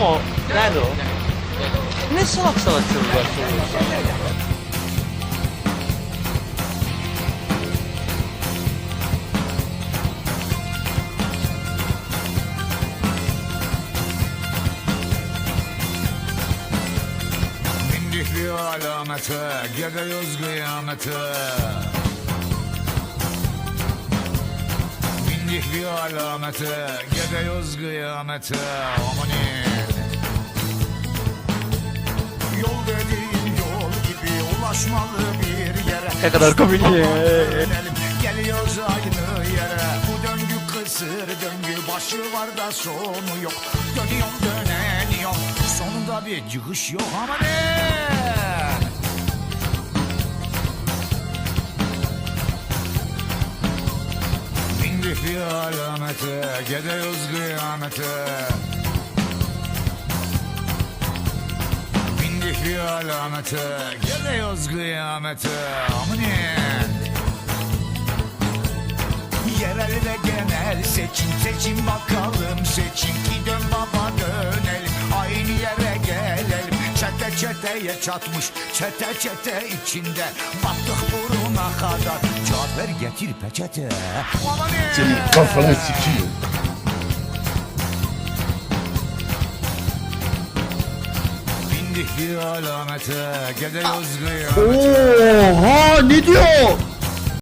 o? Nerede o? Ne salak salak sorular soruyorsun? Bindik bir alamete, gidiyoruz. Bindik bir alamete, gidiyoruz kıyamete. Amanin. Yol dediğin yol gibi ulaşmalı bir yere. Ne kadar komik ya. Geliyoruz aynı yere. Bu döngü kısır döngü, başı var da sonu yok. Dönüyorum döneniyorum, sonunda bir çıkış yok ama ne? Bindik bir alamete, gidiyoruz kıyamete. Bindik bir alamete, gidiyoruz kıyamete. Amanin. Yerel ve genel seçim seçim bakalım seçim ki dön baba dönelim aynı yere gelelim çete çeteye çatmış çete çete içinde battık buruna kadar Cafer getir peçete Senin kafanı sikeyim. Bindik bir alamete gidiyoruz kıyamete Oha ne diyor?